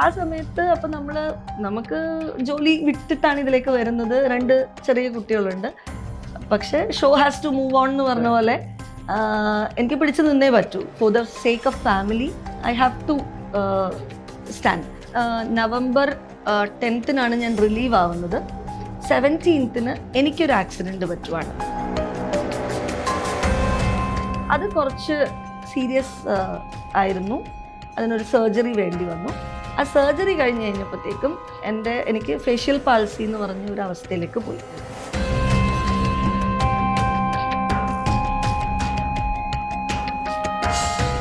ആ സമയത്ത് അപ്പൊ നമ്മൾ നമുക്ക് ജോലി വിട്ടിട്ടാണ് ഇതിലേക്ക് വരുന്നത്. രണ്ട് ചെറിയ കുട്ടികളുണ്ട്. പക്ഷെ show has to move on എന്ന് പറഞ്ഞ പോലെ എനിക്ക് പിടിച്ചു നിന്നേ പറ്റൂ. For the sake of family I have to stand November ടെൻത്തിനാണ് ഞാൻ റിലീവ് ആവുന്നത്. സെവന്റീൻത്തിന് എനിക്കൊരു ആക്സിഡന്റ് പറ്റുവാണ്. അത് കുറച്ച് സീരിയസ് ആയിരുന്നു. അതിനൊരു സർജറി വേണ്ടി വന്നു. ആ സർജറി കഴിഞ്ഞ് കഴിഞ്ഞപ്പോഴത്തേക്കും എന്റെ എനിക്ക് ഫേഷ്യൽ പാൾസി എന്ന് പറഞ്ഞ ഒരു അവസ്ഥയിലേക്ക് പോയി.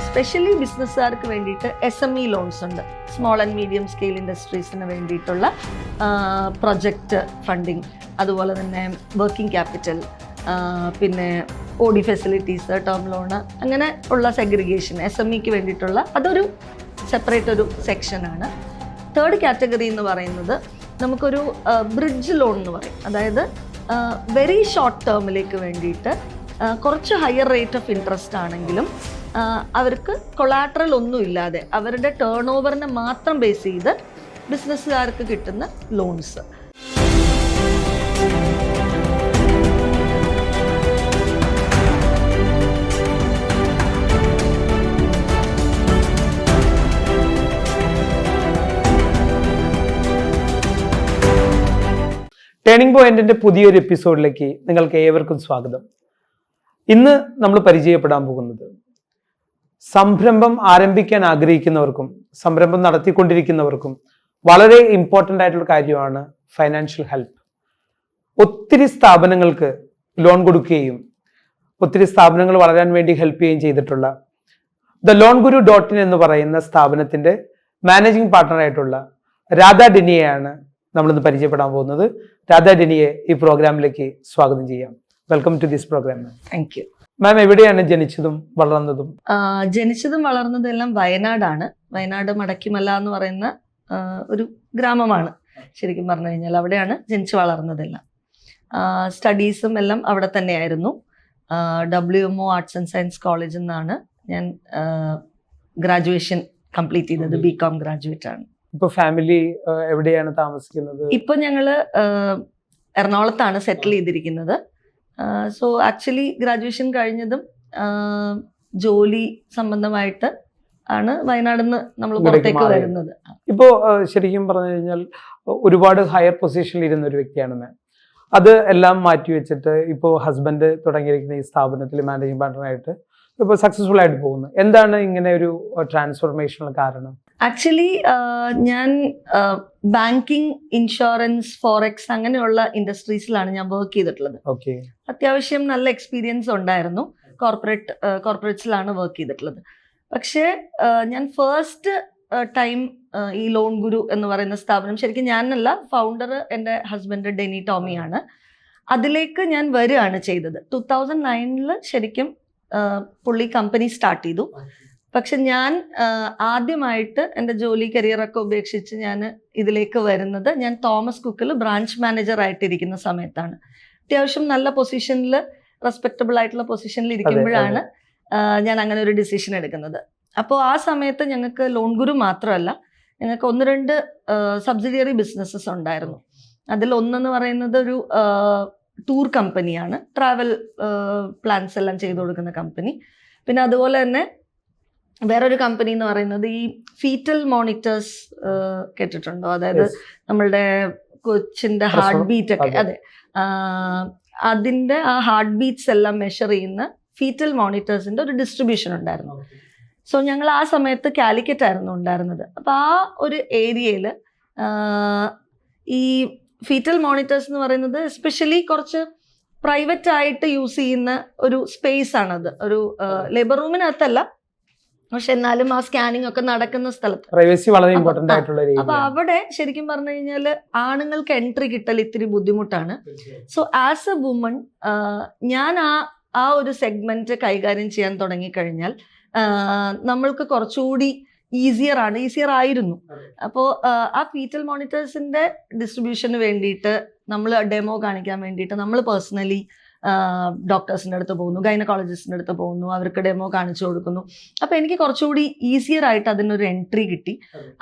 സ്പെഷ്യലി ബിസിനസ്സുകാർക്ക് വേണ്ടിയിട്ട് എസ് എം ഇ ലോൺസ് ഉണ്ട്. സ്മോൾ ആൻഡ് മീഡിയം സ്കെയിൽ ഇൻഡസ്ട്രീസിന് വേണ്ടിയിട്ടുള്ള പ്രൊജക്റ്റ് ഫണ്ടിങ് അതുപോലെ തന്നെ വർക്കിംഗ് ക്യാപിറ്റൽ പിന്നെ ഓഡി ഫെസിലിറ്റീസ് ടേം ലോണ് അങ്ങനെ ഉള്ള സെഗ്രിഗേഷൻ എസ് എം ഇക്ക് വേണ്ടിയിട്ടുള്ള അതൊരു സെപ്പറേറ്റ് ഒരു സെക്ഷനാണ് തേർഡ് കാറ്റഗറി എന്ന് പറയുന്നത് നമുക്കൊരു ബ്രിഡ്ജ് ലോൺ എന്ന് പറയും. അതായത് വെരി ഷോർട്ട് ടേമിലേക്ക് വേണ്ടിയിട്ട് കുറച്ച് ഹയർ റേറ്റ് ഓഫ് ഇൻട്രസ്റ്റ് ആണെങ്കിലും അവർക്ക് കൊളാട്രൽ ഒന്നും ഇല്ലാതെ അവരുടെ ടേൺ ഓവറിനെ മാത്രം ബേസ് ചെയ്ത് ബിസിനസ്സുകാർക്ക് കിട്ടുന്ന ലോൺസ് ടേണിംഗ് പോയിന്റിന്റെ പുതിയൊരു എപ്പിസോഡിലേക്ക് നിങ്ങൾക്ക് ഏവർക്കും സ്വാഗതം. ഇന്ന് നമ്മൾ പരിചയപ്പെടാൻ പോകുന്നത് സംരംഭം ആരംഭിക്കാൻ ആഗ്രഹിക്കുന്നവർക്കും സംരംഭം നടത്തിക്കൊണ്ടിരിക്കുന്നവർക്കും വളരെ ഇമ്പോർട്ടന്റ് ആയിട്ടുള്ള കാര്യമാണ് ഫൈനാൻഷ്യൽ ഹെൽപ്പ് ഒത്തിരി സ്ഥാപനങ്ങൾക്ക് ലോൺ കൊടുക്കുകയും ഒത്തിരി സ്ഥാപനങ്ങൾ വളരാൻ വേണ്ടി ഹെൽപ്പ് ചെയ്യുകയും ചെയ്തിട്ടുള്ള the loan guru dot in എന്ന് പറയുന്ന സ്ഥാപനത്തിന്റെ മാനേജിംഗ് പാർട്ണറായിട്ടുള്ള രാധ ഡിനിയെയാണ് നമ്മളിന്ന് പരിചയപ്പെടാൻ പോകുന്നത് രാധാ ഡെനിയെ ഈ പ്രോഗ്രാമിലേക്ക് സ്വാഗതം ചെയ്യാം. Welcome to this program thank you ma'am എവിടെയാണ് ജനിച്ചതും വളർന്നതും? ജനിച്ചതും വളർന്നതും എല്ലാം വയനാടാണ്. വയനാട് മടക്കിമല്ല എന്ന് പറയുന്ന ഒരു ഗ്രാമമാണ്. ശരിക്കും പറഞ്ഞു കഴിഞ്ഞാൽ അവിടെയാണ് ജനിച്ചു വളർന്നതെല്ലാം. സ്റ്റഡീസും എല്ലാം അവിടെ തന്നെയായിരുന്നു. W M O arts and science കോളേജിൽ നിന്നാണ് ഞാൻ ഗ്രാജുവേഷൻ കംപ്ലീറ്റ് ചെയ്തത്. ബി കോം ഗ്രാജുവേറ്റ് ആണ്. ഇപ്പൊ ഫാമിലി എവിടെയാണ് താമസിക്കുന്നത്? ഇപ്പൊ ഞങ്ങൾ എറണാകുളത്താണ് സെറ്റിൽ ചെയ്തിരിക്കുന്നത്. സോ ആക്ച്വലി ഗ്രാജുവേഷൻ കഴിഞ്ഞതും ജോലി സംബന്ധമായിട്ട് ആണ് വയനാട് നിന്ന് നമ്മൾ പുറത്തേക്ക് വരുന്നത്. ഇപ്പോ ശരിക്കും പറഞ്ഞു കഴിഞ്ഞാൽ ഒരുപാട് ഹയർ പൊസിഷനിൽ ഇരുന്ന ഒരു വ്യക്തിയാണ് മാം അത് എല്ലാം മാറ്റി വെച്ചിട്ട് ഇപ്പോൾ ഹസ്ബൻഡ് തുടങ്ങിയിരിക്കുന്ന ഈ സ്ഥാപനത്തിൽ മാനേജിംഗ് പാർട്ണറായിട്ട് ഇപ്പോൾ സക്സസ്ഫുൾ ആയിട്ട് പോകുന്നു. എന്താണ് ഇങ്ങനെ ഒരു ട്രാൻസ്ഫോർമേഷനുള്ള കാരണം? ആക്ച്വലി ഞാൻ ബാങ്കിങ് ഇൻഷുറൻസ് ഫോറക്സ് അങ്ങനെയുള്ള ഇൻഡസ്ട്രീസിലാണ് ഞാൻ വർക്ക് ചെയ്തിട്ടുള്ളത്. അത്യാവശ്യം നല്ല എക്സ്പീരിയൻസ് ഉണ്ടായിരുന്നു. കോർപ്പറേറ്റ് കോർപ്പറേറ്റ്സിലാണ് വർക്ക് ചെയ്തിട്ടുള്ളത്. പക്ഷേ ഞാൻ ഫസ്റ്റ് ടൈം ഈ ലോൺ ഗുരു എന്ന് പറയുന്ന സ്ഥാപനം ശരിക്കും ഞാനല്ല ഫൗണ്ടർ എന്റെ ഹസ്ബൻഡ് ഡെനി ടോമിയാണ്. അതിലേക്ക് ഞാൻ വരികയാണ് ചെയ്തത്. ടു തൗസൻഡ് നയനിൽ ശരിക്കും പുള്ളി കമ്പനി സ്റ്റാർട്ട് ചെയ്തു. പക്ഷെ ഞാൻ ആദ്യമായിട്ട് എന്റെ ജോലി കരിയറൊക്കെ ഉപേക്ഷിച്ച് ഞാൻ ഇതിലേക്ക് വരുന്നത് ഞാൻ തോമസ് കുക്കിൽ ബ്രാഞ്ച് മാനേജർ ആയിട്ടിരിക്കുന്ന സമയത്താണ്. അത്യാവശ്യം നല്ല പൊസിഷനിൽ റെസ്പെക്റ്റബിൾ ആയിട്ടുള്ള പൊസിഷനിൽ ഇരിക്കുമ്പോഴാണ് ഞാൻ അങ്ങനെ ഒരു ഡിസിഷൻ എടുക്കുന്നത്. അപ്പോൾ ആ സമയത്ത് ഞങ്ങൾക്ക് ലോൺ ഗുരു മാത്രമല്ല ഞങ്ങൾക്ക് ഒന്ന് രണ്ട് സബ്സിഡിയറി ബിസിനസ്സസ് ഉണ്ടായിരുന്നു. അതിൽ ഒന്നെന്ന് പറയുന്നത് ഒരു ടൂർ കമ്പനിയാണ് ട്രാവൽ പ്ലാൻസ് എല്ലാം ചെയ്തു കൊടുക്കുന്ന കമ്പനി. പിന്നെ അതുപോലെ തന്നെ വേറൊരു കമ്പനി എന്ന് പറയുന്നത് ഈ ഫീറ്റൽ മോണിറ്റേഴ്സ് കേട്ടിട്ടുണ്ടോ? അതായത്. നമ്മളുടെ കൊച്ചിന്റെ ഹാർട്ട് ബീറ്റ് ഒക്കെ. അതെ. അതിന്റെ ആ ഹാർട്ട് ബീറ്റ്സ് എല്ലാം മെഷർ ചെയ്യുന്ന ഫീറ്റൽ മോണിറ്റേഴ്സിന്റെ ഒരു ഡിസ്ട്രിബ്യൂഷൻ ഉണ്ടായിരുന്നു. സോ ഞങ്ങൾ ആ സമയത്ത് കാലിക്കറ്റ് ആയിരുന്നു ഉണ്ടായിരുന്നത്. അപ്പോൾ ആ ഒരു ഏരിയയിൽ ഈ ഫീറ്റൽ മോണിറ്റേഴ്സ് എന്ന് പറയുന്നത് എസ്പെഷ്യലി കുറച്ച് പ്രൈവറ്റ് ആയിട്ട് യൂസ് ചെയ്യുന്ന ഒരു സ്പേസ് ആണത്. ഒരു ലേബർ റൂമിനകത്തല്ല പക്ഷെ എന്നാലും ആ സ്കാനിങ് ഒക്കെ നടക്കുന്ന സ്ഥലത്ത്. പ്രൈവസി വളരെ ഇമ്പോർട്ടന്റ് ആയിട്ടുള്ള അപ്പൊ അവിടെ ശരിക്കും പറഞ്ഞു കഴിഞ്ഞാൽ ആണുങ്ങൾക്ക് എൻട്രി കിട്ടൽ ഇത്തിരി ബുദ്ധിമുട്ടാണ്. സോ ആസ് എ വുമൺ ഞാൻ ആ ആ ഒരു സെഗ്മെന്റ് കൈകാര്യം ചെയ്യാൻ തുടങ്ങിക്കഴിഞ്ഞാൽ നമ്മൾക്ക് കുറച്ചുകൂടി ഈസിയർ ആണ് ഈസിയർ ആയിരുന്നു. അപ്പോൾ ആ ഫീറ്റൽ മോണിറ്റേഴ്സിന്റെ ഡിസ്ട്രിബ്യൂഷന് വേണ്ടിയിട്ട് നമ്മൾ ഡെമോ കാണിക്കാൻ വേണ്ടിയിട്ട് നമ്മൾ പേഴ്സണലി ഡോക്ടേഴ്സിന്റെ അടുത്ത് പോകുന്നു ഗൈനക്കോളജിസ്റ്റിന്റെ അടുത്ത് പോകുന്നു അവർക്ക് ഡെമോ കാണിച്ചു കൊടുക്കുന്നു. അപ്പോൾ എനിക്ക് കുറച്ചുകൂടി ഈസിയർ ആയിട്ട് അതിനൊരു എൻട്രി കിട്ടി.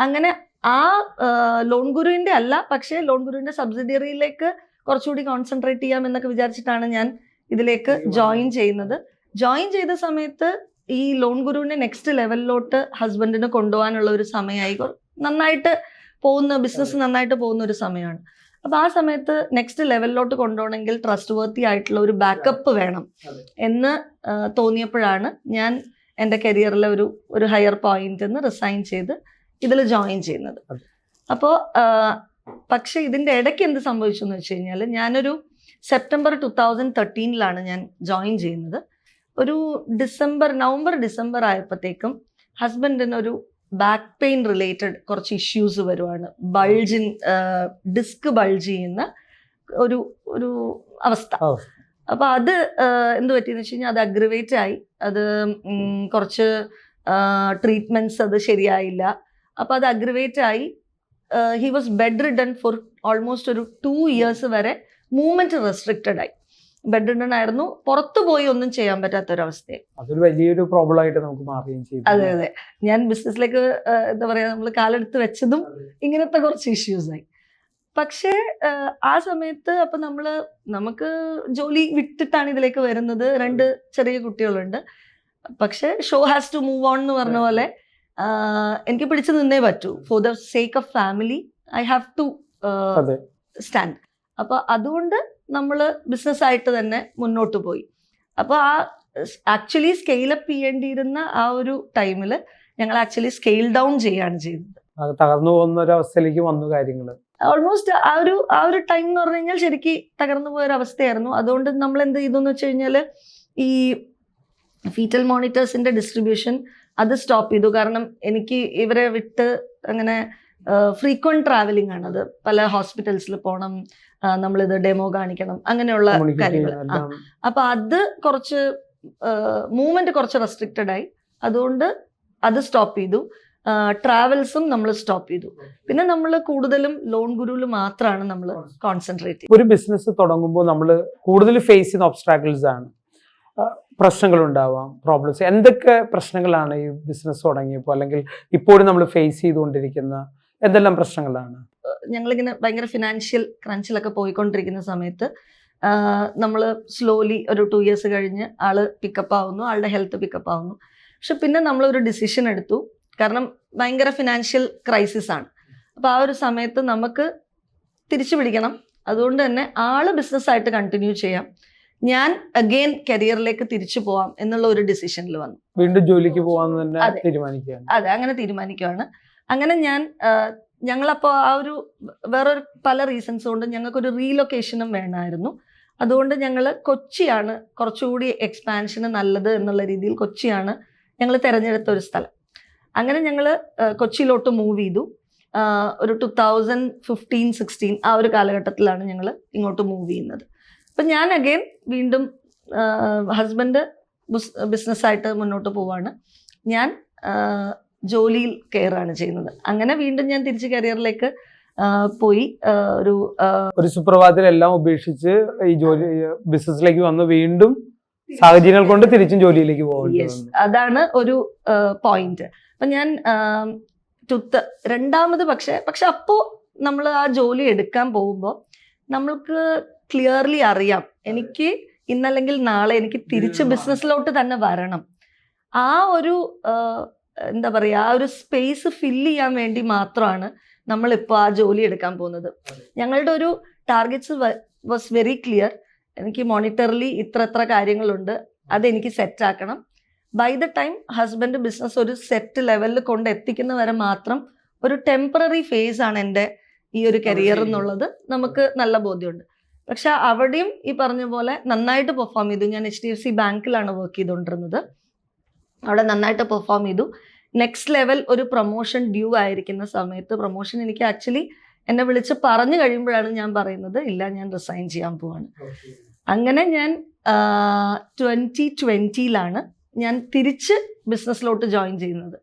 അങ്ങനെ ആ ലോൺ ഗുരുവിന്റെ അല്ല പക്ഷേ ലോൺ ഗുരുവിന്റെ സബ്സിഡിയറിയിലേക്ക് കുറച്ചുകൂടി കോൺസെൻട്രേറ്റ് ചെയ്യാം എന്നൊക്കെ വിചാരിച്ചിട്ടാണ് ഞാൻ ഇതിലേക്ക് ജോയിൻ ചെയ്യുന്നത്. ജോയിൻ ചെയ്ത സമയത്ത് ഈ ലോൺ ഗുരുവിനെ നെക്സ്റ്റ് ലെവലിലോട്ട് ഹസ്ബൻഡിന് കൊണ്ടുപോകാനുള്ള ഒരു സമയമായി. നന്നായിട്ട് പോകുന്ന ബിസിനസ് നന്നായിട്ട് പോകുന്ന ഒരു സമയമാണ്. അപ്പൊ ആ സമയത്ത് നെക്സ്റ്റ് ലെവലിലോട്ട് കൊണ്ടുപോകണമെങ്കിൽ ട്രസ്റ്റ് വർത്തി ആയിട്ടുള്ള ഒരു ബാക്കപ്പ് വേണം എന്ന് തോന്നിയപ്പോഴാണ് ഞാൻ എന്റെ കരിയറിലെ ഒരു ഒരു ഹയർ പോയിന്റ് നിന്ന് റിസൈൻ ചെയ്ത് ഇതിൽ ജോയിൻ ചെയ്യുന്നത്. അപ്പോൾ പക്ഷേ ഇതിന്റെ ഇടയ്ക്ക് എന്ത് സംഭവിച്ചു എന്ന് വെച്ച് കഴിഞ്ഞാൽ ഞാനൊരു സെപ്റ്റംബർ ടു തൗസൻഡ് തേർട്ടീനിലാണ് ഞാൻ ജോയിൻ ചെയ്യുന്നത്. ഒരു ഡിസംബർ നവംബർ ഡിസംബർ ആയപ്പോഴത്തേക്കും ഹസ്ബൻഡിന് ഒരു ബാക്ക് പെയിൻ റിലേറ്റഡ് കുറച്ച് ഇഷ്യൂസ് വരുവാണ്. ബൾജിൻ ഡിസ്ക് ബൾജ് ചെയ്യുന്ന ഒരു ഒരു അവസ്ഥ. അപ്പൊ അത് എന്ത് പറ്റിയെന്ന് വെച്ച് കഴിഞ്ഞാൽ അത് അഗ്രവേറ്റ് ആയി. അത് കുറച്ച് ട്രീറ്റ്മെന്റ്സ് അത് ശരിയായില്ല. അപ്പൊ അത് അഗ്രവേറ്റ് ആയി. He was bedridden for almost ഒരു ടു ഇയേഴ്സ് വരെ മൂവ്മെന്റ് റെസ്ട്രിക്റ്റഡ് ആയി. ബെഡ് റിഡൺ ആയിരുന്നു പുറത്തു പോയി ഒന്നും ചെയ്യാൻ പറ്റാത്തൊരവസ്ഥ അതൊരു വലിയൊരു പ്രോബ്ലം ആയിട്ട് നമുക്ക് മാറുകയും ചെയ്യും അതെ അതെ. ഞാൻ ബിസിനസ്സിലേക്ക് എന്താ പറയാ നമ്മൾ കാലെടുത്ത് വെച്ചതും ഇങ്ങനത്തെ കുറച്ച് ഇഷ്യൂസ് ആയി. പക്ഷേ ആ സമയത്ത് അപ്പൊ നമ്മൾ നമുക്ക് ജോലി വിട്ടിട്ടാണ് ഇതിലേക്ക് വരുന്നത്. രണ്ട് ചെറിയ കുട്ടികളുണ്ട്. പക്ഷെ show has to move on എന്ന് പറഞ്ഞ പോലെ എനിക്ക് പിടിച്ചു നിന്നേ പറ്റൂ. For the sake of family I have to stand അപ്പൊ അതുകൊണ്ട് നമ്മൾ ബിസിനസ് ആയിട്ട് തന്നെ മുന്നോട്ട് പോയി. അപ്പോൾ ആ ആക്ച്വലി സ്കെയിലപ്പ് ചെയ്യേണ്ടിയിരുന്ന ആ ഒരു ടൈമിൽ ഞങ്ങൾ ആക്ച്വലി സ്കെയിൽ ഡൗൺ ചെയ്യാണ് ചെയ്തത്. തകർന്നു പോകുന്ന ഒരു അവസ്ഥയിലേക്ക് വന്നു കാര്യങ്ങൾ ഓൾമോസ്റ്റ് ആ ഒരു ആ ഒരു ടൈം എന്ന് പറഞ്ഞു കഴിഞ്ഞാൽ ശരിക്കും തകർന്നു പോയ ഒരു അവസ്ഥയായിരുന്നു. അതുകൊണ്ട് നമ്മൾ എന്ത് ചെയ്തു എന്ന് വെച്ച് കഴിഞ്ഞാൽ ഈ ഫീറ്റൽ മോണിറ്റേഴ്സിന്റെ ഡിസ്ട്രിബ്യൂഷൻ അത് സ്റ്റോപ്പ് ചെയ്തു. കാരണം എനിക്ക് ഇവരെ വിട്ട് അങ്ങനെ ഫ്രീക്വന്റ് ട്രാവലിംഗ് ആണ്. അത് പല ഹോസ്പിറ്റൽസിൽ പോകണം നമ്മളിത് ഡെമോ കാണിക്കണം അങ്ങനെയുള്ള കാര്യങ്ങൾ അപ്പൊ അത് കുറച്ച് മൂവ്മെന്റ് കുറച്ച് റെസ്ട്രിക്റ്റഡ് ആയി. അതുകൊണ്ട് അത് സ്റ്റോപ്പ് ചെയ്തു. ട്രാവൽസും നമ്മൾ സ്റ്റോപ്പ് ചെയ്തു. പിന്നെ നമ്മൾ കൂടുതലും ലോൺ ഗുരുവിൽ മാത്രമാണ് നമ്മൾ കോൺസെൻട്രേറ്റ് ചെയ്യുന്നത് ഒരു ബിസിനസ് തുടങ്ങുമ്പോൾ നമ്മൾ കൂടുതൽ ഫേസ് ചെയ്യുന്ന ഒബ്സ്ട്രാക്കിൾസ് ആണ്. പ്രശ്നങ്ങൾ ഉണ്ടാവാം പ്രോബ്ലംസ് എന്തൊക്കെ പ്രശ്നങ്ങളാണ് ഈ ബിസിനസ് തുടങ്ങിയപ്പോൾ അല്ലെങ്കിൽ ഇപ്പോഴും നമ്മൾ ഫേസ് ചെയ്തുകൊണ്ടിരിക്കുന്ന എന്തെല്ലാം പ്രശ്നങ്ങളാണ്? ഞങ്ങളിങ്ങനെ ഭയങ്കര ഫിനാൻഷ്യൽ ക്രഞ്ചിലൊക്കെ പോയിക്കൊണ്ടിരിക്കുന്ന സമയത്ത് നമ്മൾ സ്ലോലി ഒരു ടു ഇയേഴ്സ് കഴിഞ്ഞ് ആൾ പിക്കപ്പ് ആവുന്നു ആളുടെ ഹെൽത്ത് പിക്കപ്പ് ആവുന്നു. പക്ഷെ പിന്നെ നമ്മളൊരു ഡിസിഷൻ എടുത്തു. കാരണം ഭയങ്കര ഫിനാൻഷ്യൽ ക്രൈസിസ് ആണ്. അപ്പോൾ ആ ഒരു സമയത്ത് നമുക്ക് തിരിച്ചു പിടിക്കണം. അതുകൊണ്ട് തന്നെ ആൾ ബിസിനസ്സായിട്ട് കണ്ടിന്യൂ ചെയ്യാം. ഞാൻ അഗെയിൻ കരിയറിലേക്ക് തിരിച്ചു പോവാം എന്നുള്ള ഒരു ഡിസിഷനിൽ വന്നു. വീണ്ടും ജോലിക്ക് പോവാൻ തന്നെ. തീരുമാനിക്കുകയാണ്. അതെ അങ്ങനെ തീരുമാനിക്കുവാണ് അങ്ങനെ ഞാൻ ഞങ്ങളപ്പോൾ ആ ഒരു വേറൊരു പല റീസൺസ് കൊണ്ട് ഞങ്ങൾക്കൊരു റീലൊക്കേഷനും വേണമായിരുന്നു അതുകൊണ്ട് ഞങ്ങൾ കൊച്ചിയാണ് കുറച്ചുകൂടി എക്സ്പാൻഷന് നല്ലത് എന്നുള്ള രീതിയിൽ കൊച്ചിയാണ് ഞങ്ങൾ തിരഞ്ഞെടുത്ത ഒരു സ്ഥലം. അങ്ങനെ ഞങ്ങൾ കൊച്ചിയിലോട്ട് മൂവ് ചെയ്തു. ഒരു ടു തൗസൻഡ് ഫിഫ്റ്റീൻ സിക്സ്റ്റീൻ ആ ഒരു കാലഘട്ടത്തിലാണ് ഞങ്ങൾ ഇങ്ങോട്ട് മൂവ് ചെയ്യുന്നത്. അപ്പം ഞാൻ അഗെയിൻ വീണ്ടും ഹസ്ബൻഡ് ബിസിനസ്സായിട്ട് മുന്നോട്ട് പോവാണ്. ഞാൻ ജോലിയിൽ കയറാണ് ചെയ്യുന്നത്. അങ്ങനെ വീണ്ടും ഞാൻ തിരിച്ച് കരിയറിലേക്ക് പോയി ഒരു ഒരു സുപ്രഭാതത്തിൽ എല്ലാം ഉപേക്ഷിച്ച് ഈ ജോലി ബിസിനസ്സിലേക്ക് വന്ന് വീണ്ടും സാഹചര്യങ്ങൾ കൊണ്ട് തിരിച്ചും ജോലിയിലേക്ക് പോകും അതാണ് ഒരു പോയിന്റ് അപ്പൊ ഞാൻ ടുത്ത് രണ്ടാമത് പക്ഷെ പക്ഷെ അപ്പോ നമ്മൾ ആ ജോലി എടുക്കാൻ പോകുമ്പോൾ നമ്മൾക്ക് ക്ലിയർലി അറിയാം. എനിക്ക് ഇന്നല്ലെങ്കിൽ നാളെ എനിക്ക് തിരിച്ച് ബിസിനസ്സിലോട്ട് തന്നെ വരണം. ആ ഒരു എന്താ പറയുക ആ ഒരു സ്പേസ് ഫില്ല് ചെയ്യാൻ വേണ്ടി മാത്രമാണ് നമ്മളിപ്പോൾ ആ ജോലി എടുക്കാൻ പോകുന്നത്. ഞങ്ങളുടെ ഒരു ടാർഗറ്റ്സ് വാസ് വെരി ക്ലിയർ എനിക്ക് മോണിറ്ററിലി ഇത്ര എത്ര കാര്യങ്ങളുണ്ട്. അതെനിക്ക് സെറ്റ് ആക്കണം. By the time husband business ഒരു സെറ്റ് ലെവലിൽ കൊണ്ട് എത്തിക്കുന്ന വരെ മാത്രം ഒരു ടെമ്പററി ഫേസ് ആണ് എന്റെ ഈ ഒരു കരിയർ എന്നുള്ളത് നമുക്ക് നല്ല ബോധ്യമുണ്ട്. പക്ഷെ അവിടെയും ഈ പറഞ്ഞ പോലെ നന്നായിട്ട് പെർഫോം ചെയ്തു. ഞാൻ എച്ച് ഡി എഫ് സി ബാങ്കിലാണ് വർക്ക് ചെയ്തുകൊണ്ടിരുന്നത്. അവിടെ നന്നായിട്ട് പെർഫോം ചെയ്തു. നെക്സ്റ്റ് ലെവൽ ഒരു പ്രൊമോഷൻ ഡ്യൂ ആയിരിക്കുന്ന സമയത്ത് പ്രൊമോഷൻ എനിക്ക് ആക്ച്വലി എന്നെ വിളിച്ച് പറഞ്ഞു കഴിയുമ്പോഴാണ് ഞാൻ പറയുന്നത് ഇല്ല ഞാൻ റിസൈൻ ചെയ്യാൻ പോവാണ്. അങ്ങനെ ഞാൻ ട്വന്റി ട്വന്റിയിലാണ് ഞാൻ തിരിച്ച് ബിസിനസ്സിലോട്ട് ജോയിൻ ചെയ്യുന്നത്.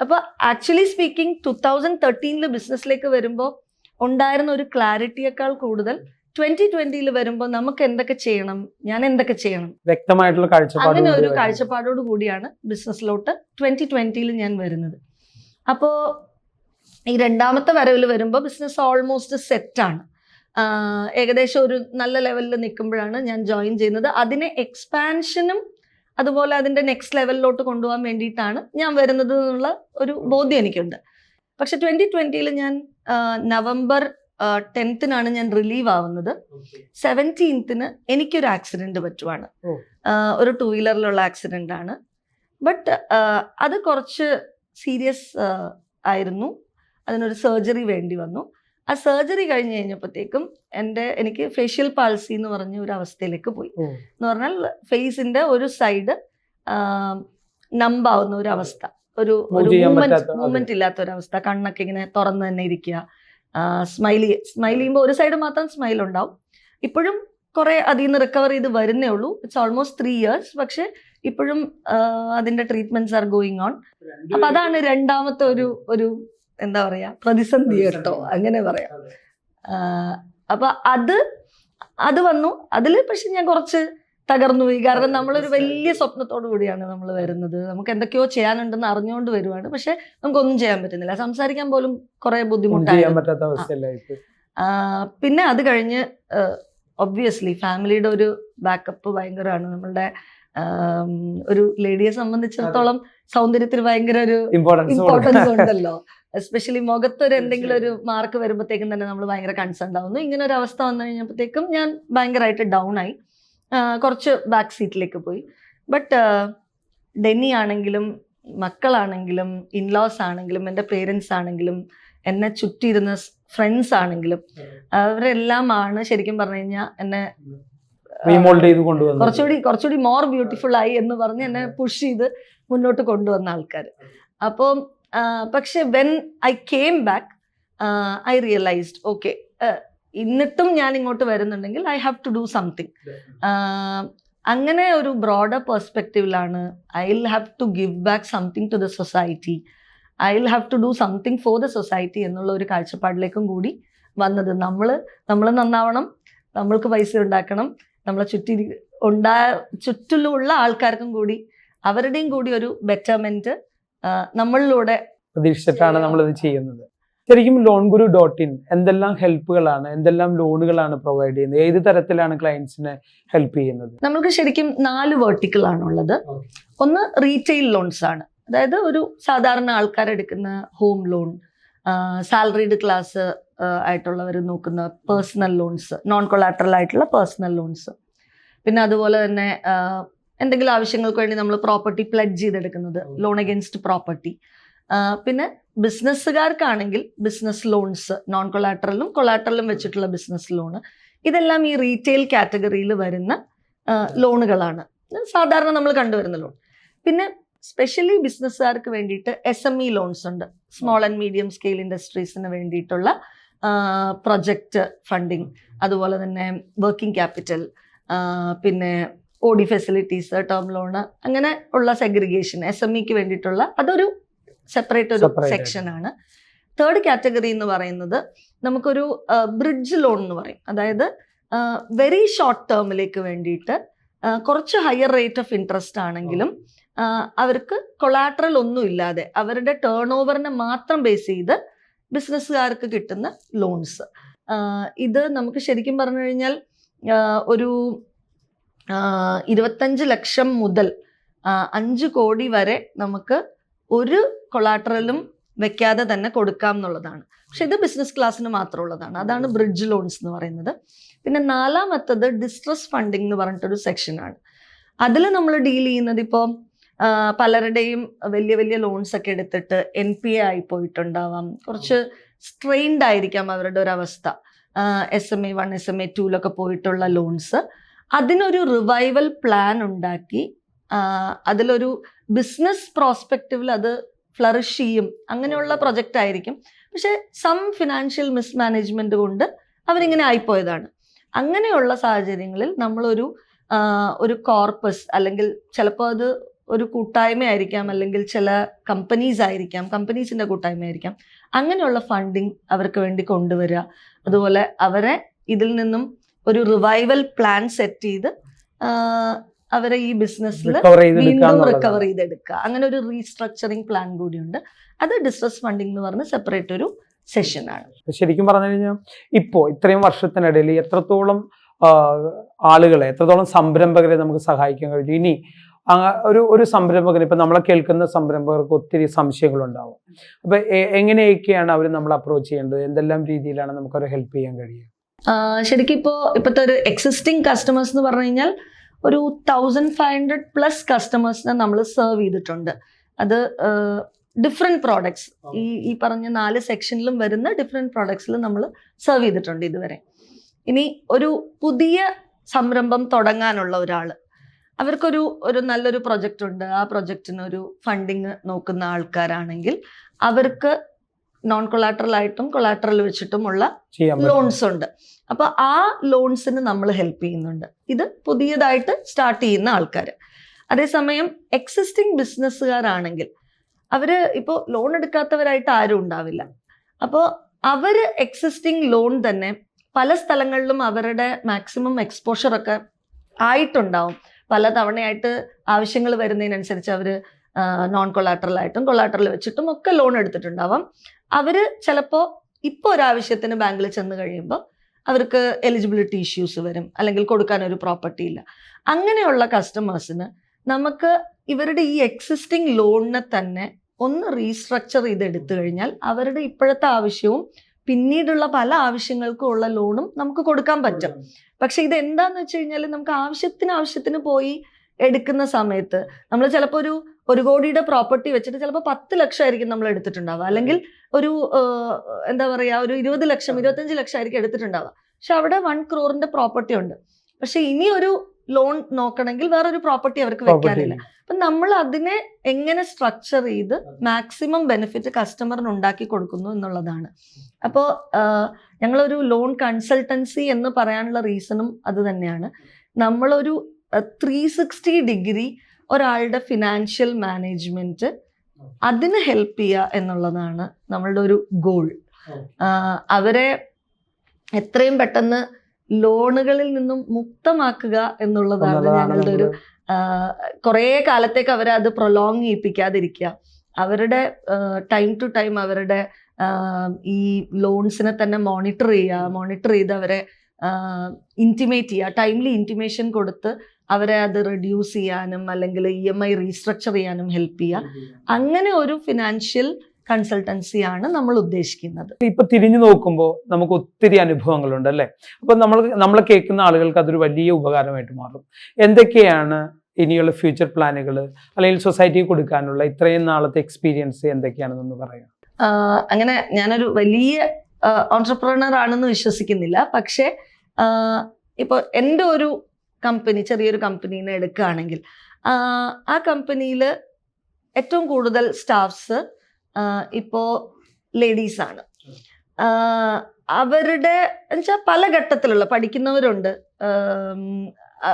അപ്പോൾ ആക്ച്വലി സ്പീക്കിംഗ് ടു തൗസൻഡ് തേർട്ടീനിൽ ബിസിനസ്സിലേക്ക് വരുമ്പോൾ ഉണ്ടായിരുന്ന ഒരു ക്ലാരിറ്റിയേക്കാൾ കൂടുതൽ ട്വന്റി ട്വന്റിയിൽ വരുമ്പോൾ നമുക്ക് എന്തൊക്കെ ചെയ്യണം? ഞാൻ എന്തൊക്കെ ചെയ്യണം? വ്യക്തമായിട്ടുള്ള കാഴ്ചപ്പാട് അങ്ങനെ ഒരു കാഴ്ചപ്പാടോട് കൂടിയാണ് ബിസിനസ്സിലോട്ട് ട്വന്റി ട്വന്റിയിൽ ഞാൻ വരുന്നത്. അപ്പോ ഈ രണ്ടാമത്തെ വരവിൽ വരുമ്പോൾ ബിസിനസ് ഓൾമോസ്റ്റ് സെറ്റാണ് ഏകദേശം ഒരു നല്ല ലെവലിൽ നിൽക്കുമ്പോഴാണ് ഞാൻ ജോയിൻ ചെയ്യുന്നത്. അതിനെ എക്സ്പാൻഷനും അതുപോലെ അതിന്റെ നെക്സ്റ്റ് ലെവലിലോട്ട് കൊണ്ടുപോകാൻ വേണ്ടിയിട്ടാണ് ഞാൻ വരുന്നത് എന്നുള്ള ഒരു ബോധ്യം എനിക്കുണ്ട്. പക്ഷെ ട്വന്റി ട്വന്റിയിൽ ഞാൻ നവംബർ ടെൻത്തിനാണ് ഞാൻ റിലീവ് ആവുന്നത്. സെവന്റീൻത്തിന് എനിക്കൊരു ആക്സിഡന്റ് പറ്റുവാണ്. ഒരു ടൂ വീലറിലുള്ള ആക്സിഡന്റ് ആണ് ബട്ട് അത് കുറച്ച് സീരിയസ് ആയിരുന്നു. അതിനൊരു സർജറി വേണ്ടി വന്നു. ആ സർജറി കഴിഞ്ഞ് കഴിഞ്ഞപ്പോഴത്തേക്കും എന്റെ എനിക്ക് ഫേഷ്യൽ പാൾസി എന്ന് പറഞ്ഞ ഒരു അവസ്ഥയിലേക്ക് പോയി. എന്ന് പറഞ്ഞാൽ ഫേസിന്റെ ഒരു സൈഡ് നമ്പാവുന്ന ഒരു അവസ്ഥ. ഒരു മൂവ്മെന്റ് മൂവ്മെന്റ് ഇല്ലാത്ത ഒരു അവസ്ഥ. കണ്ണൊക്കെ ഇങ്ങനെ തുറന്ന് തന്നെ ഇരിക്കുക. സ്മൈലി സ്മൈൽ ചെയ്യുമ്പോൾ ഒരു സൈഡ് മാത്രം സ്മൈൽ ഉണ്ടാവും. ഇപ്പോഴും കുറേ അതിൽ നിന്ന് റിക്കവർ ചെയ്ത് വരുന്നേ ഉള്ളൂ. ഇറ്റ്സ് ഓൾമോസ്റ്റ് ത്രീ ഇയേഴ്സ് പക്ഷെ ഇപ്പോഴും അതിന്റെ ട്രീറ്റ്മെന്റ്സ് ആർ ഗോയിങ് ഓൺ അപ്പൊ അതാണ് രണ്ടാമത്തെ ഒരു ഒരു എന്താ പറയാ പ്രതിസന്ധി കേട്ടോ. അങ്ങനെ പറയാം. അപ്പൊ അത് അത് വന്നു. അതിൽ പക്ഷെ ഞാൻ കുറച്ച് തകർന്നു പോയി. കാരണം നമ്മളൊരു വലിയ സ്വപ്നത്തോടു കൂടിയാണ് നമ്മൾ വരുന്നത്. നമുക്ക് എന്തൊക്കെയോ ചെയ്യാനുണ്ടെന്ന് അറിഞ്ഞുകൊണ്ട് വരുവാണ്. പക്ഷെ നമുക്കൊന്നും ചെയ്യാൻ പറ്റുന്നില്ല. സംസാരിക്കാൻ പോലും കുറെ ബുദ്ധിമുട്ടായി പിന്നെ അത് കഴിഞ്ഞ് ഒബ്വിയസ്ലി ഫാമിലിയുടെ ഒരു ബാക്കപ്പ് ഭയങ്കരമാണ്. നമ്മളുടെ ഒരു ലേഡിയെ സംബന്ധിച്ചിടത്തോളം സൗന്ദര്യത്തിന് ഭയങ്കര ഒരു ഇമ്പോർട്ടൻസ് ഉണ്ടല്ലോ. എസ്പെഷ്യലി മുഖത്തൊരു എന്തെങ്കിലും ഒരു മാർക്ക് വരുമ്പോഴത്തേക്കും തന്നെ നമ്മൾ ഭയങ്കര കൺസേൺ ആവുന്നു. ഇങ്ങനെ ഒരു അവസ്ഥ വന്നു കഴിഞ്ഞപ്പോഴത്തേക്കും ഞാൻ ഭയങ്കരമായിട്ട് ഡൗൺ ആയി. കുറച്ച് ബാക്ക് സീറ്റിലേക്ക് പോയി. ബട്ട് ഡെന്നി ആണെങ്കിലും മക്കളാണെങ്കിലും ഇൻലോസ് ആണെങ്കിലും എന്റെ പേരൻസ് ആണെങ്കിലും എന്നെ ചുറ്റിയിരുന്ന ഫ്രണ്ട്സ് ആണെങ്കിലും അവരെല്ലാം ആണ് ശരിക്കും പറഞ്ഞു കഴിഞ്ഞാൽ എന്നെ കുറച്ചുകൂടി കുറച്ചുകൂടി മോർ ബ്യൂട്ടിഫുൾ ആയി എന്ന് പറഞ്ഞ് എന്നെ പുഷ് ചെയ്ത് മുന്നോട്ട് കൊണ്ടുവന്ന ആൾക്കാർ അപ്പോൾ പക്ഷെ when I came back I realised okay എന്നിട്ടും ഞാൻ ഇങ്ങോട്ട് വരുന്നുണ്ടെങ്കിൽ I have to do something അങ്ങനെ ഒരു broader പെർസ്പെക്റ്റീവിലാണ് I will have to give back something to the society I will have to do something for the society എന്നുള്ള ഒരു കാഴ്ചപ്പാടിലേക്കും കൂടി വന്നത്. നമ്മൾ നമ്മൾ നന്നാവണം നമ്മൾക്ക് പൈസ ഉണ്ടാക്കണം നമ്മളെ ചുറ്റി ഉണ്ടാ ചുറ്റിലുള്ള ആൾക്കാർക്കും കൂടി അവരുടെയും കൂടി ഒരു ബെറ്റർമെന്റ് നമ്മളിലൂടെ പ്രതീക്ഷിച്ചിട്ടാണ് നമ്മളിത് ചെയ്യുന്നത്. ശരിക്കും ലോൺ ഗുരു ഡോട്ട് ഇൻ എന്തെല്ലാം ഹെൽപ്പുകളാണ് എന്തെല്ലാം ലോണുകളാണ് പ്രൊവൈഡ് ചെയ്യുന്നത് ഏത് തരത്തിലാണ് ക്ലയൻസിനെ ഹെൽപ്പ് ചെയ്യുന്നത്? നമ്മൾക്ക് ശരിക്കും നാല് വേർട്ടിക്കൽ ആണുള്ളത്. ഒന്ന് റീറ്റെയിൽ ലോൺസ് ആണ്. അതായത് ഒരു സാധാരണ ആൾക്കാർ എടുക്കുന്ന ഹോം ലോൺ സാലറീഡ് ക്ലാസ് ആയിട്ടുള്ളവർ നോക്കുന്ന പേഴ്സണൽ ലോൺസ് നോൺ കൊളാട്രൽ ആയിട്ടുള്ള പേഴ്സണൽ ലോൺസ് പിന്നെ അതുപോലെ തന്നെ എന്തെങ്കിലും ആവശ്യങ്ങൾക്ക് വേണ്ടി നമ്മൾ പ്രോപ്പർട്ടി പ്ലഡ്ജ് ചെയ്തെടുക്കുന്നത് ലോൺ അഗേൻസ്റ്റ് പ്രോപ്പർട്ടി പിന്നെ ബിസിനസ്സുകാർക്കാണെങ്കിൽ ബിസിനസ് ലോൺസ് നോൺ കൊളാട്രലും കൊളാട്രലും വെച്ചിട്ടുള്ള ബിസിനസ് ലോണ് ഇതെല്ലാം ഈ റീറ്റെയിൽ കാറ്റഗറിയിൽ വരുന്ന ലോണുകളാണ്. സാധാരണ നമ്മൾ കണ്ടുവരുന്ന ലോൺ. പിന്നെ സ്പെഷ്യലി ബിസിനസ്സുകാർക്ക് വേണ്ടിയിട്ട് എസ് എം ഇ ലോൺസ് ഉണ്ട്. സ്മോൾ ആൻഡ് മീഡിയം സ്കെയിൽ ഇൻഡസ്ട്രീസിന് വേണ്ടിയിട്ടുള്ള പ്രൊജക്റ്റ് ഫണ്ടിങ് അതുപോലെ തന്നെ വർക്കിംഗ് ക്യാപിറ്റൽ പിന്നെ ഓഡി ഫെസിലിറ്റീസ് ടേം ലോണ് അങ്ങനെ ഉള്ള സെഗ്രിഗേഷൻ എസ് എം ഇക്ക് വേണ്ടിയിട്ടുള്ള അതൊരു സെപ്പറേറ്റ് ഒരു. സെക്ഷൻ ആണ്. തേർഡ് കാറ്റഗറി എന്ന് പറയുന്നത് നമുക്കൊരു ബ്രിഡ്ജ് ലോൺ എന്ന് പറയും. അതായത് വെരി ഷോർട്ട് ടേമിലേക്ക് വേണ്ടിയിട്ട് കുറച്ച് ഹയർ റേറ്റ് ഓഫ് ഇൻട്രസ്റ്റ് ആണെങ്കിലും അവർക്ക് കൊളാട്രൽ ഒന്നും ഇല്ലാതെ അവരുടെ ടേൺ ഓവറിനെ മാത്രം ബേസ് ചെയ്ത് ബിസിനസ്സുകാർക്ക് കിട്ടുന്ന ലോൺസ് ഇത് നമുക്ക് ശരിക്കും പറഞ്ഞു കഴിഞ്ഞാൽ ഒരു ഇരുപത്തഞ്ച് ലക്ഷം മുതൽ അഞ്ച് കോടി വരെ നമുക്ക് ഒരു കൊളാട്രലും വെക്കാതെ തന്നെ കൊടുക്കാം എന്നുള്ളതാണ്. പക്ഷെ ഇത് ബിസിനസ് ക്ലാസ്സിന് മാത്രമുള്ളതാണ്. അതാണ് ബ്രിഡ്ജ് ലോൺസ് എന്ന് പറയുന്നത്. പിന്നെ നാലാമത്തത് ഡിസ്ട്രസ് ഫണ്ടിങ് എന്ന് പറഞ്ഞിട്ടൊരു സെക്ഷനാണ് അതിൽ നമ്മൾ ഡീൽ ചെയ്യുന്നത് ഇപ്പോൾ പലരുടെയും വലിയ വലിയ ലോൺസ് ഒക്കെ എടുത്തിട്ട് എൻ പി എ ആയി പോയിട്ടുണ്ടാവാം. കുറച്ച് സ്ട്രെയിൻഡ് ആയിരിക്കാം അവരുടെ ഒരു അവസ്ഥ. S M A one S M A ടൂലൊക്കെ പോയിട്ടുള്ള ലോൺസ് അതിനൊരു റിവൈവൽ പ്ലാൻ ഉണ്ടാക്കി അതിലൊരു ബിസിനസ് പ്രോസ്പെക്റ്റീവിൽ അത് ഫ്ലറിഷ് ചെയ്യും. അങ്ങനെയുള്ള പ്രൊജക്റ്റ് ആയിരിക്കും. പക്ഷേ സം ഫിനാൻഷ്യൽ മിസ്മാനേജ്മെന്റ് കൊണ്ട് അവരിങ്ങനെ ആയിപ്പോയതാണ്. അങ്ങനെയുള്ള സാഹചര്യങ്ങളിൽ നമ്മളൊരു ഒരു കോർപ്പസ് അല്ലെങ്കിൽ ചിലപ്പോൾ അത് ഒരു കൂട്ടായ്മ ആയിരിക്കാം അല്ലെങ്കിൽ ചില കമ്പനീസ് ആയിരിക്കാം കമ്പനീസിന്റെ കൂട്ടായ്മ ആയിരിക്കാം അങ്ങനെയുള്ള ഫണ്ടിങ് അവർക്ക് വേണ്ടി കൊണ്ടുവരിക. അതുപോലെ അവരെ ഇതിൽ നിന്നും ഒരു റിവൈവൽ പ്ലാൻ സെറ്റ് ചെയ്ത് അവരെ ഈ ബിസിനസ്സിൽ വീണ്ടും. റിക്കവർ ചെയ്തെടുക്കുക അങ്ങനെ ഒരു റീസ്ട്രക്ചറിങ് പ്ലാൻ കൂടിയുണ്ട്. അത് ഡിസ്ട്രസ് ഫണ്ടിംഗ് എന്ന് പറഞ്ഞ സെപ്പറേറ്റ് ഒരു സെഷനാണ് ശരിക്കും പറഞ്ഞു കഴിഞ്ഞാൽ ഇപ്പോ ഇത്രയും വർഷത്തിനിടയിൽ എത്രത്തോളം ആളുകളെ എത്രത്തോളം സംരംഭകരെ നമുക്ക് സഹായിക്കാൻ കഴിഞ്ഞു ഇനി ഒരു ഒരു സംരംഭകൻ ഇപ്പൊ നമ്മളെ കേൾക്കുന്ന സംരംഭകർക്ക് ഒത്തിരി സംശയങ്ങളുണ്ടാവും. അപ്പൊ എങ്ങനെയൊക്കെയാണ് അവർ നമ്മൾ അപ്രോച്ച് ചെയ്യേണ്ടത്? എന്തെല്ലാം രീതിയിലാണ് നമുക്ക് അവരെ ഹെൽപ്പ് ചെയ്യാൻ കഴിയുക? ശരിക്കും ഇപ്പോ ഇപ്പോഴത്തെ ഒരു എക്സിസ്റ്റിംഗ് കസ്റ്റമേഴ്സ് എന്ന് പറഞ്ഞു കഴിഞ്ഞാൽ ഒരു തൗസൻഡ് ഫൈവ് ഹൺഡ്രഡ് പ്ലസ് കസ്റ്റമേഴ്സിനെ നമ്മൾ സെർവ് ചെയ്തിട്ടുണ്ട്. അത് ഡിഫറെന്റ് പ്രോഡക്ട്സ് ഈ ഈ പറഞ്ഞ നാല് സെക്ഷനിലും വരുന്ന ഡിഫറെന്റ് പ്രോഡക്ട്സിൽ നമ്മൾ സെർവ് ചെയ്തിട്ടുണ്ട് ഇതുവരെ. ഇനി ഒരു പുതിയ സംരംഭം തുടങ്ങാനുള്ള ഒരാൾ അവർക്കൊരു ഒരു നല്ലൊരു പ്രൊജക്റ്റ് ഉണ്ട്. ആ പ്രൊജക്റ്റിന് ഒരു ഫണ്ടിങ് നോക്കുന്ന ആൾക്കാരാണെങ്കിൽ അവർക്ക് നോൺ കൊളാട്രൽ ആയിട്ടും കൊളാട്രൽ വെച്ചിട്ടുമുള്ള ലോൺസ് ഉണ്ട്. അപ്പൊ ആ ലോൺസിന് നമ്മൾ ഹെൽപ്പ് ചെയ്യുന്നുണ്ട്. ഇത് പുതിയതായിട്ട് സ്റ്റാർട്ട് ചെയ്യുന്ന ആൾക്കാർ അതേസമയം എക്സിസ്റ്റിംഗ് ബിസിനസ്സുകാരാണെങ്കിൽ അവർ ഇപ്പോൾ ലോൺ എടുക്കാത്തവരായിട്ട് ആരും ഉണ്ടാവില്ല. അപ്പോൾ അവർ എക്സിസ്റ്റിംഗ് ലോൺ തന്നെ പല സ്ഥലങ്ങളിലും അവരുടെ മാക്സിമം എക്സ്പോഷർ ഒക്കെ ആയിട്ടുണ്ടാവും. പല തവണയായിട്ട് ആവശ്യങ്ങൾ വരുന്നതിനനുസരിച്ച് അവർ നോൺ കൊളാട്രൽ ആയിട്ടും കൊളാട്രൽ വെച്ചിട്ടും ഒക്കെ ലോൺ എടുത്തിട്ടുണ്ടാവാം. അവർ ചിലപ്പോൾ ഇപ്പോൾ ഒരാവശ്യത്തിന് ബാങ്കിൽ ചെന്ന് കഴിയുമ്പോൾ അവർക്ക് എലിജിബിലിറ്റി ഇഷ്യൂസ് വരും അല്ലെങ്കിൽ കൊടുക്കാൻ ഒരു പ്രോപ്പർട്ടി ഇല്ല. അങ്ങനെയുള്ള കസ്റ്റമേഴ്സിന് നമുക്ക് ഇവരുടെ ഈ എക്സിസ്റ്റിംഗ് ലോണിനെ തന്നെ ഒന്ന് റീസ്ട്രക്ചർ ചെയ്ത് എടുത്തു കഴിഞ്ഞാൽ അവരുടെ ഇപ്പോഴത്തെ ആവശ്യവും പിന്നീടുള്ള പല ആവശ്യങ്ങൾക്കും ഉള്ള ലോണും നമുക്ക് കൊടുക്കാൻ പറ്റും. പക്ഷെ ഇത് എന്താന്ന് വെച്ച് കഴിഞ്ഞാൽ നമുക്ക് ആവശ്യത്തിന് ആവശ്യത്തിന് പോയി എടുക്കുന്ന സമയത്ത് നമ്മൾ ചിലപ്പോൾ ഒരു ഒരു കോടിയുടെ പ്രോപ്പർട്ടി വെച്ചിട്ട് ചിലപ്പോൾ പത്ത് ലക്ഷം ആയിരിക്കും നമ്മൾ എടുത്തിട്ടുണ്ടാവുക. അല്ലെങ്കിൽ ഒരു എന്താ പറയുക ഒരു ഇരുപത് ലക്ഷം ഇരുപത്തഞ്ച് ലക്ഷം ആയിരിക്കും എടുത്തിട്ടുണ്ടാവുക. പക്ഷെ അവിടെ വൺ ക്രോറിന്റെ പ്രോപ്പർട്ടി ഉണ്ട്. പക്ഷെ ഇനി ഒരു ലോൺ നോക്കണമെങ്കിൽ വേറൊരു പ്രോപ്പർട്ടി അവർക്ക് വെക്കാനില്ല. അപ്പൊ നമ്മൾ അതിനെ എങ്ങനെ സ്ട്രക്ചർ ചെയ്ത് മാക്സിമം ബെനിഫിറ്റ് കസ്റ്റമറിന് ഉണ്ടാക്കി കൊടുക്കുന്നു എന്നുള്ളതാണ്. അപ്പോൾ ഞങ്ങളൊരു ലോൺ കൺസൾട്ടൻസി എന്ന് പറയാനുള്ള റീസണും അത് തന്നെയാണ്. നമ്മളൊരു ത്രീ സിക്സ്റ്റി ഡിഗ്രി ഒരാളുടെ ഫിനാൻഷ്യൽ മാനേജ്മെന്റ് അതിന് ഹെൽപ്പ് ചെയ്യുക എന്നുള്ളതാണ് നമ്മളുടെ ഒരു ഗോൾ അവരെ എത്രയും പെട്ടെന്ന് ലോണുകളിൽ നിന്നും മുക്തമാക്കുക എന്നുള്ളതാണ് ഞങ്ങളുടെ ഒരു കുറേ കാലത്തേക്ക് അവരെ അത് പ്രൊലോങ് ചെയ്യിപ്പിക്കാതിരിക്കുക. അവരുടെ ടൈം ടു ടൈം അവരുടെ ഈ ലോൺസിനെ തന്നെ മോണിറ്റർ ചെയ്യുക മോണിറ്റർ ചെയ്ത് അവരെ ഇന്റിമേറ്റ് ചെയ്യുക ടൈംലി ഇന്റിമേഷൻ കൊടുത്ത് അവരെ അത് റെഡ്യൂസ് ചെയ്യാനും അല്ലെങ്കിൽ ഇ എം ഐ റീസ്ട്രക്ചർ ചെയ്യാനും ഹെൽപ്പ് ചെയ്യുക. അങ്ങനെ ഒരു ഫിനാൻഷ്യൽ കൺസൾട്ടൻസിയാണ് നമ്മൾ ഉദ്ദേശിക്കുന്നത്. ഇപ്പൊ തിരിഞ്ഞു നോക്കുമ്പോൾ നമുക്ക് ഒത്തിരി അനുഭവങ്ങളുണ്ട് അല്ലെ? അപ്പൊ നമ്മൾ നമ്മൾ കേൾക്കുന്ന ആളുകൾക്ക് അതൊരു വലിയ ഉപകാരമായിട്ട് മാറും. എന്തൊക്കെയാണ് ഇനിയുള്ള ഫ്യൂച്ചർ പ്ലാനുകൾ അല്ലെങ്കിൽ സൊസൈറ്റിക്ക് കൊടുക്കാനുള്ള ഇത്രയും നാളത്തെ എക്സ്പീരിയൻസ് എന്തൊക്കെയാണെന്നൊന്ന് പറയാം അങ്ങനെ ഞാനൊരു വലിയ ഓൺടർപ്രണർ ആണെന്ന് വിശ്വസിക്കുന്നില്ല. പക്ഷേ ഇപ്പോൾ എന്റെ ഒരു കമ്പനി ചെറിയൊരു കമ്പനീനെ എടുക്കുകയാണെങ്കിൽ ആ കമ്പനിയിൽ ഏറ്റവും കൂടുതൽ സ്റ്റാഫ്സ് ഇപ്പോൾ ലേഡീസാണ് അവരുടെ എന്നുവെച്ചാൽ പല ഘട്ടത്തിലുള്ള പഠിക്കുന്നവരുണ്ട്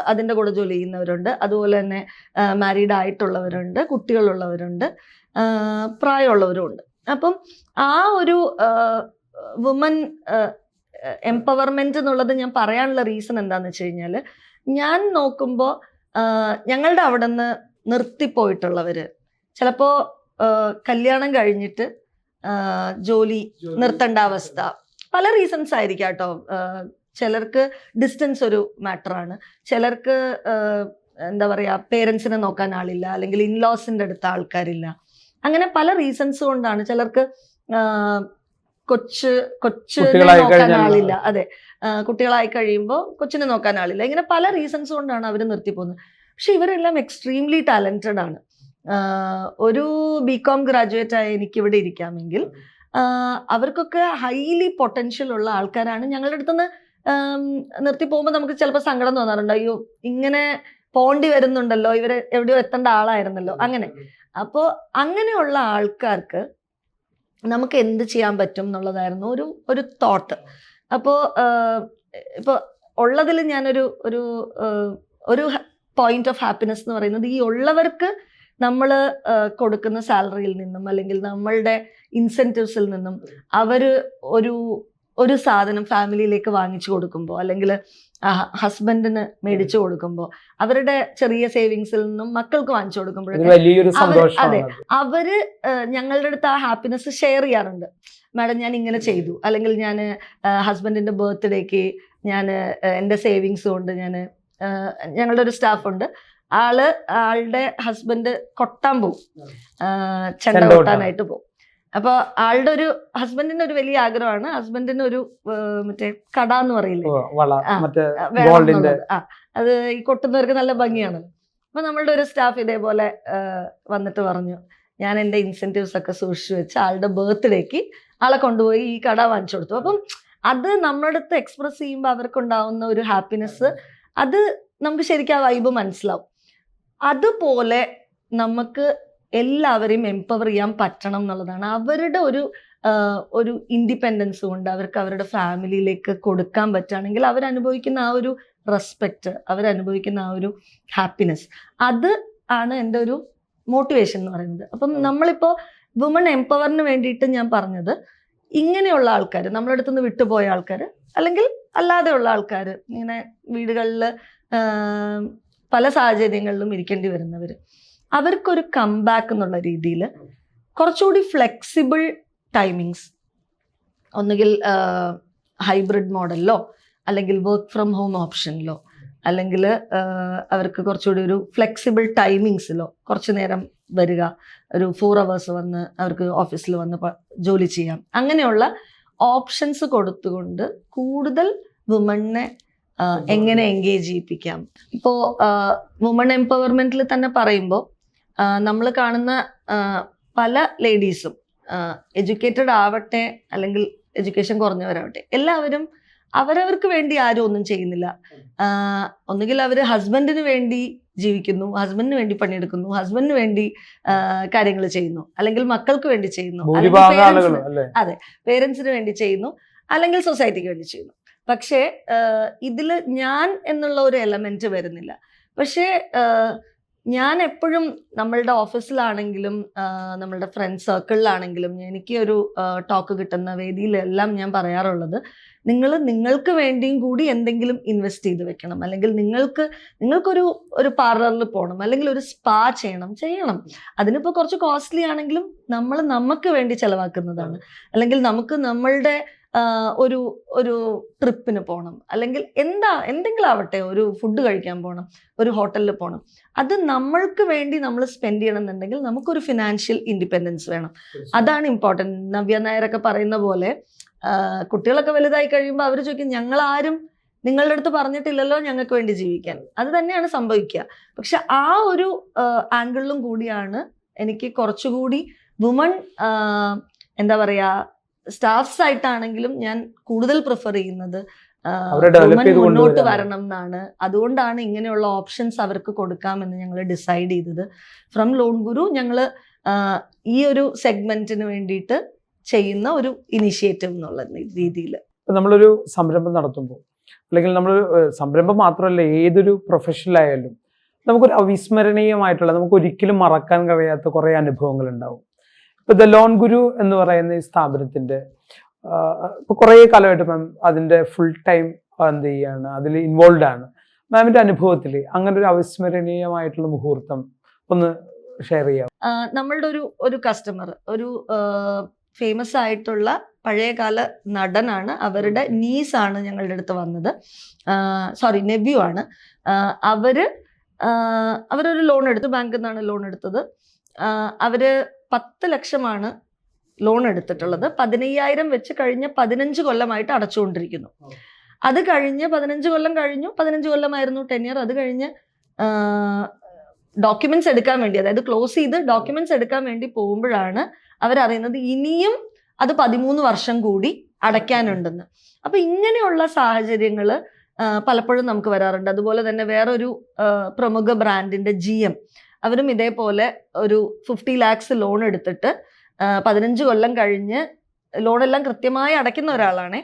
അതിന്റെ കൂടെ ജോലി ചെയ്യുന്നവരുണ്ട്. അതുപോലെ തന്നെ മാരീഡ് ആയിട്ടുള്ളവരുണ്ട് കുട്ടികളുള്ളവരുണ്ട് പ്രായമുള്ളവരും ഉണ്ട് അപ്പം ആ ഒരു വുമൻ എംപവർമെന്റ് എന്നുള്ളത് ഞാൻ പറയാനുള്ള റീസൺ എന്താന്ന് വെച്ച് കഴിഞ്ഞാൽ ഞാൻ നോക്കുമ്പോൾ ഞങ്ങളുടെ അവിടെ നിന്ന് നിർത്തിപ്പോയിട്ടുള്ളവർ ചിലപ്പോൾ കല്യാണം കഴിഞ്ഞിട്ട് ജോലി നിർത്തേണ്ട അവസ്ഥ. പല റീസൺസ് ആയിരിക്കാം കേട്ടോ ചിലർക്ക് ഡിസ്റ്റൻസ് ഒരു മാറ്ററാണ് ചിലർക്ക് എന്താ പറയുക പേരൻസിനെ നോക്കാൻ ആളില്ല അല്ലെങ്കിൽ ഇൻലോസിന്റെ അടുത്ത ആൾക്കാരില്ല. അങ്ങനെ പല റീസൺസ് കൊണ്ടാണ് ചിലർക്ക് കൊച്ച് കൊച്ചിനെ നോക്കാൻ ആളില്ല. അതെ. കുട്ടികളായി കഴിയുമ്പോൾ കൊച്ചിനെ നോക്കാൻ ആളില്ല. ഇങ്ങനെ പല റീസൺസ് കൊണ്ടാണ് അവർ നിർത്തിപ്പോകുന്നത്. പക്ഷെ ഇവരെല്ലാം എക്സ്ട്രീംലി ടാലന്റഡ് ആണ്. ഒരു ബി കോം ഗ്രാജുവേറ്റ് ആയ എനിക്ക് ഇവിടെ ഇരിക്കാമെങ്കിൽ അവർക്കൊക്കെ ഹൈലി പൊട്ടൻഷ്യൽ ഉള്ള ആൾക്കാരാണ് ഞങ്ങളുടെ അടുത്തുനിന്ന് നിർത്തി പോകുമ്പോൾ നമുക്ക് ചിലപ്പോൾ സങ്കടം തോന്നാറുണ്ട്. അയ്യോ ഇങ്ങനെ പോണ്ടി വരുന്നുണ്ടല്ലോ. ഇവരെ എവിടെയോ എത്തേണ്ട ആളായിരുന്നല്ലോ. അങ്ങനെ. അപ്പോൾ അങ്ങനെയുള്ള ആൾക്കാർക്ക് നമുക്ക് എന്ത് ചെയ്യാൻ പറ്റും എന്നുള്ളതായിരുന്നു ഒരു ഒരു തോട്ട് അപ്പോൾ ഇപ്പോൾ ഉള്ളതിൽ ഞാനൊരു ഒരു ഒരു പോയിന്റ് ഓഫ് ഹാപ്പിനെസ് എന്ന് പറയുന്നത് ഈ ഉള്ളവർക്ക് നമ്മൾ കൊടുക്കുന്ന സാലറിയിൽ നിന്നും അല്ലെങ്കിൽ നമ്മളുടെ ഇൻസെന്റീവ്സിൽ നിന്നും അവർ ഒരു ഒരു സാധനം ഫാമിലിയിലേക്ക് വാങ്ങിച്ചു കൊടുക്കുമ്പോൾ അല്ലെങ്കിൽ ഹസ്ബൻഡിന് മേടിച്ചു കൊടുക്കുമ്പോൾ അവരുടെ ചെറിയ സേവിങ്സിൽ നിന്നും മക്കൾക്ക് വാങ്ങിച്ചു കൊടുക്കുമ്പോഴൊക്കെ അതെ. അവർ ഞങ്ങളുടെ അടുത്ത് ആ ഹാപ്പിനെസ് ഷെയർ ചെയ്യാറുണ്ട്. മാഡം ഞാൻ ഇങ്ങനെ ചെയ്തു. അല്ലെങ്കിൽ ഞാൻ ഹസ്ബൻഡിന്റെ ബർത്ത്ഡേക്ക് ഞാൻ എന്റെ സേവിങ്സ് കൊണ്ട് ഞാൻ ഞങ്ങളുടെ ഒരു സ്റ്റാഫ് ഉണ്ട് ആൾ ആളുടെ ഹസ്ബൻഡ് കൊട്ടാൻ പോവും. ചെണ്ട കൊട്ടാനായിട്ട് പോകും അപ്പൊ ആളുടെ ഒരു ഹസ്ബൻഡിന് ഒരു വലിയ ആഗ്രഹമാണ്. ഹസ്ബൻഡിന് ഒരു മറ്റേ കട എന്ന് പറയില്ലേ? അത് ഈ കൊട്ടുന്നവർക്ക് നല്ല ഭംഗിയാണ്. അപ്പൊ നമ്മളുടെ ഒരു സ്റ്റാഫ് ഇതേപോലെ വന്നിട്ട് പറഞ്ഞു ഞാൻ എന്റെ ഇൻസെന്റീവ്സ് ഒക്കെ സൂക്ഷിച്ചു വെച്ച് ആളുടെ ബർത്ത്ഡേക്ക് ആളെ കൊണ്ടുപോയി ഈ കട വാങ്ങിച്ചു കൊടുത്തു. അപ്പം അത് നമ്മുടെ അടുത്ത് എക്സ്പ്രസ് ചെയ്യുമ്പോൾ അവർക്കുണ്ടാവുന്ന ഒരു ഹാപ്പിനെസ് അത് നമുക്ക് ശരിക്കും ആ വൈബ് മനസ്സിലാവും. അതുപോലെ നമുക്ക് എല്ലാവരെയും എംപവർ ചെയ്യാൻ പറ്റണം എന്നുള്ളതാണ്. അവരുടെ ഒരു ഒരു ഇൻഡിപെൻഡൻസ് കൊണ്ട് അവർക്ക് അവരുടെ ഫാമിലിയിലേക്ക് കൊടുക്കാൻ പറ്റുകയാണെങ്കിൽ അവരനുഭവിക്കുന്ന ആ ഒരു റെസ്പെക്റ്റ് അവരനുഭവിക്കുന്ന ആ ഒരു ഹാപ്പിനെസ് അത് ആണ് എന്റെ ഒരു മോട്ടിവേഷൻ എന്ന് പറയുന്നത്. അപ്പം നമ്മളിപ്പോൾ വുമൺ എംപവറിന് വേണ്ടിയിട്ട് ഞാൻ പറഞ്ഞത് ഇങ്ങനെയുള്ള ആൾക്കാർ നമ്മുടെ അടുത്ത് നിന്ന് വിട്ടുപോയ ആൾക്കാർ അല്ലെങ്കിൽ അല്ലാതെയുള്ള ആൾക്കാർ ഇങ്ങനെ വീടുകളിൽ പല സാഹചര്യങ്ങളിലും ഇരിക്കേണ്ടി വരുന്നവർ അവർക്കൊരു കംബാക്ക് എന്നുള്ള രീതിയിൽ കുറച്ചുകൂടി ഫ്ലെക്സിബിൾ ടൈമിങ്സ് ഒന്നുകിൽ ഹൈബ്രിഡ് മോഡലിലോ അല്ലെങ്കിൽ വർക്ക് ഫ്രം ഹോം ഓപ്ഷനിലോ അല്ലെങ്കിൽ അവർക്ക് കുറച്ചുകൂടി ഒരു ഫ്ലെക്സിബിൾ ടൈമിങ്സിലോ കുറച്ച് നേരം വരിക ഒരു ഫോർ അവേഴ്സ് വന്ന് അവർക്ക് ഓഫീസിൽ വന്ന് ജോലി ചെയ്യാം. അങ്ങനെയുള്ള ഓപ്ഷൻസ് കൊടുത്തുകൊണ്ട് കൂടുതൽ വുമണിനെ എങ്ങനെ എൻഗേജ് ചെയ്യിപ്പിക്കാം. ഇപ്പോൾ വുമൺ എംപവർമെന്റിൽ തന്നെ പറയുമ്പോൾ നമ്മൾ കാണുന്ന പല ലേഡീസും എഡ്യൂക്കേറ്റഡ് ആവട്ടെ അല്ലെങ്കിൽ എഡ്യൂക്കേഷൻ കുറഞ്ഞവരാവട്ടെ എല്ലാവരും അവരവർക്ക് വേണ്ടി ആരും ഒന്നും ചെയ്യുന്നില്ല. ഒന്നുകിൽ അവർ ഹസ്ബൻഡിന് വേണ്ടി ജീവിക്കുന്നു ഹസ്ബൻഡിന് വേണ്ടി പണിയെടുക്കുന്നു ഹസ്ബൻഡിന് വേണ്ടി കാര്യങ്ങൾ ചെയ്യുന്നു അല്ലെങ്കിൽ മക്കൾക്ക് വേണ്ടി ചെയ്യുന്നു അതെ പേരൻസിന് വേണ്ടി ചെയ്യുന്നു അല്ലെങ്കിൽ സൊസൈറ്റിക്ക് വേണ്ടി ചെയ്യുന്നു. പക്ഷേ ഇതിൽ ഞാൻ എന്നുള്ള ഒരു എലമെന്റ് വരുന്നില്ല. പക്ഷേ ഞാൻ എപ്പോഴും നമ്മളുടെ ഓഫീസിലാണെങ്കിലും നമ്മളുടെ ഫ്രണ്ട് സർക്കിളിലാണെങ്കിലും എനിക്ക് ഒരു ടോക്ക് കിട്ടുന്ന വേദിയിലെല്ലാം ഞാൻ പറയാറുള്ളത് നിങ്ങൾ നിങ്ങൾക്ക് വേണ്ടിയും കൂടി എന്തെങ്കിലും ഇൻവെസ്റ്റ് ചെയ്ത് വെക്കണം. അല്ലെങ്കിൽ നിങ്ങൾക്ക് നിങ്ങൾക്കൊരു ഒരു പാർലറിൽ പോകണം അല്ലെങ്കിൽ ഒരു സ്പാ ചെയ്യണം. ചെയ്യണം. അതിനിപ്പോൾ കുറച്ച് കോസ്റ്റ്ലി ആണെങ്കിലും നമ്മൾ നമുക്ക് വേണ്ടി ചിലവാക്കുന്നതാണ്. അല്ലെങ്കിൽ നമുക്ക് നമ്മളുടെ ഒരു ഒരു ട്രിപ്പിന് പോകണം അല്ലെങ്കിൽ എന്താ എന്തെങ്കിലും ആവട്ടെ ഒരു ഫുഡ് കഴിക്കാൻ പോകണം ഒരു ഹോട്ടലിൽ പോകണം അത് നമ്മൾക്ക് വേണ്ടി നമ്മൾ സ്പെൻഡ് ചെയ്യണം എന്നുണ്ടെങ്കിൽ നമുക്കൊരു ഫിനാൻഷ്യൽ ഇൻഡിപെൻഡൻസ് വേണം. അതാണ് ഇമ്പോർട്ടന്റ് നവ്യ നായരൊക്കെ പറയുന്ന പോലെ കുട്ടികളൊക്കെ വലുതായി കഴിയുമ്പോൾ അവർ ചോദിക്കും ഞങ്ങൾ ആരും നിങ്ങളുടെ അടുത്ത് പറഞ്ഞിട്ടില്ലല്ലോ ഞങ്ങൾക്ക് വേണ്ടി ജീവിക്കാൻ. അത് തന്നെയാണ് സംഭവിക്കുക. പക്ഷെ ആ ഒരു ആംഗിളിലും കൂടിയാണ് എനിക്ക് കുറച്ചുകൂടി വുമൺ എന്താ പറയാ സ്റ്റാഫ്സ് ആയിട്ടാണെങ്കിലും ഞാൻ കൂടുതൽ പ്രിഫർ ചെയ്യുന്നത് മുന്നോട്ട് വരണം എന്നാണ്. അതുകൊണ്ടാണ് ഇങ്ങനെയുള്ള ഓപ്ഷൻസ് അവർക്ക് കൊടുക്കാമെന്ന് ഞങ്ങൾ ഡിസൈഡ് ചെയ്തത്. ഫ്രം ലോൺ ഗുരു ഞങ്ങൾ ഈ ഒരു സെഗ്മെന്റിന് വേണ്ടിയിട്ട് ചെയ്യുന്ന ഒരു ഇനിഷ്യേറ്റീവ് എന്നുള്ള രീതിയിൽ നമ്മളൊരു സംരംഭം നടത്തുമ്പോൾ അല്ലെങ്കിൽ നമ്മൾ സംരംഭം മാത്രമല്ല ഏതൊരു പ്രൊഫഷനിലായാലും നമുക്കൊരു അവിസ്മരണീയമായിട്ടുള്ള നമുക്ക് ഒരിക്കലും മറക്കാൻ കഴിയാത്ത കുറേ അനുഭവങ്ങൾ ഉണ്ടാവും ഇപ്പൊ ദ ലോൺ ഗുരു എന്ന് പറയുന്ന ഈ സ്ഥാപനത്തിന്റെ ഇപ്പൊ കുറേ കാലമായിട്ട് മാം അതിന്റെ ഫുൾ ടൈം എന്ത് ചെയ്യാണ് അതിൽ ഇൻവോൾവ് ആണ്. മാമിന്റെ അനുഭവത്തിൽ അങ്ങനെ ഒരു അവിസ്മരണീയമായിട്ടുള്ള മുഹൂർത്തം ഒന്ന് ഷെയർ ചെയ്യാം നമ്മളുടെ ഒരു ഒരു കസ്റ്റമർ ഒരു ഫേമസ് ആയിട്ടുള്ള പഴയകാല നടനാണ്. അവരുടെ നീസ് ആണ് ഞങ്ങളുടെ അടുത്ത് വന്നത്. സോറി നെവ്യൂ ആണ്. അവർ അവരൊരു ലോൺ എടുത്തു ബാങ്കിൽ നിന്നാണ് ലോൺ എടുത്തത്. അവർ പത്ത് ലക്ഷമാണ് ലോൺ എടുത്തിട്ടുള്ളത്. പതിനയ്യായിരം വെച്ച് കഴിഞ്ഞ പതിനഞ്ച് കൊല്ലമായിട്ട് അടച്ചുകൊണ്ടിരിക്കുന്നു. അത് കഴിഞ്ഞ് പതിനഞ്ച് കൊല്ലം കഴിഞ്ഞു. പതിനഞ്ച് കൊല്ലമായിരുന്നു ടെന്നിയർ അത് കഴിഞ്ഞ് ഡോക്യുമെന്റ്സ് എടുക്കാൻ വേണ്ടി അതായത് ക്ലോസ് ചെയ്ത് ഡോക്യുമെന്റ്സ് എടുക്കാൻ വേണ്ടി പോകുമ്പോഴാണ് അവരറിയുന്നത് ഇനിയും അത് പതിമൂന്ന് വർഷം കൂടി അടയ്ക്കാനുണ്ടെന്ന്. അപ്പൊ ഇങ്ങനെയുള്ള സാഹചര്യങ്ങൾ പലപ്പോഴും നമുക്ക് വരാറുണ്ട്. അതുപോലെ തന്നെ വേറൊരു പ്രമുഖ ബ്രാൻഡിന്റെ ജി എം അവരും ഇതേപോലെ ഒരു ഫിഫ്റ്റി ലാക്സ് ലോൺ എടുത്തിട്ട് പതിനഞ്ച് കൊല്ലം കഴിഞ്ഞ് ലോണെല്ലാം കൃത്യമായി അടയ്ക്കുന്ന ഒരാളാണ്.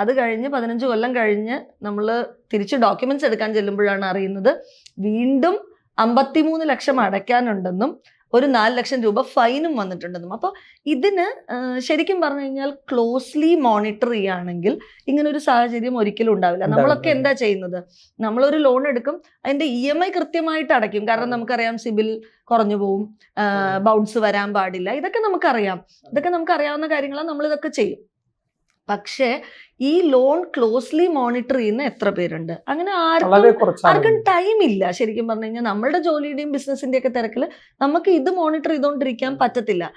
അത് കഴിഞ്ഞ് പതിനഞ്ച് കൊല്ലം കഴിഞ്ഞ് നമ്മൾ തിരിച്ച് ഡോക്യുമെന്റ്സ് എടുക്കാൻ ചെല്ലുമ്പോഴാണ് അറിയുന്നത്. വീണ്ടും അമ്പത്തിമൂന്ന് ലക്ഷം അടയ്ക്കാനുണ്ടെന്നും ഒരു നാല് ലക്ഷം രൂപ ഫൈനും വന്നിട്ടുണ്ടെന്നും. അപ്പോൾ ഇതിന് ശരിക്കും പറഞ്ഞു കഴിഞ്ഞാൽ ക്ലോസ്ലി മോണിറ്റർ ചെയ്യുകയാണെങ്കിൽ ഇങ്ങനെ ഒരു സാഹചര്യം ഒരിക്കലും ഉണ്ടാവില്ല. നമ്മളൊക്കെ എന്താ ചെയ്യുന്നത്? നമ്മളൊരു ലോൺ എടുക്കും അതിന്റെ ഇ എം ഐ കൃത്യമായിട്ട് അടയ്ക്കും. കാരണം നമുക്കറിയാം സിബിൽ കുറഞ്ഞു പോവും ബൗൺസ് വരാൻ പാടില്ല. ഇതൊക്കെ നമുക്കറിയാം. ഇതൊക്കെ നമുക്കറിയാവുന്ന കാര്യങ്ങളാണ് നമ്മൾ ഇതൊക്കെ ചെയ്യും. പക്ഷേ ഈ ലോൺ ക്ലോസ്ലി മോണിറ്റർ ചെയ്യുന്ന എത്ര പേരുണ്ട്? അങ്ങനെ ആർക്കും ആർക്കും ടൈം ഇല്ല. ശരിക്കും പറഞ്ഞു കഴിഞ്ഞാൽ നമ്മളുടെ ജോലിയുടെയും ബിസിനസിന്റെ ഒക്കെ തിരക്കിൽ നമുക്ക് ഇത് മോണിറ്റർ ചെയ്തുകൊണ്ടിരിക്കാൻ പറ്റത്തില്ല.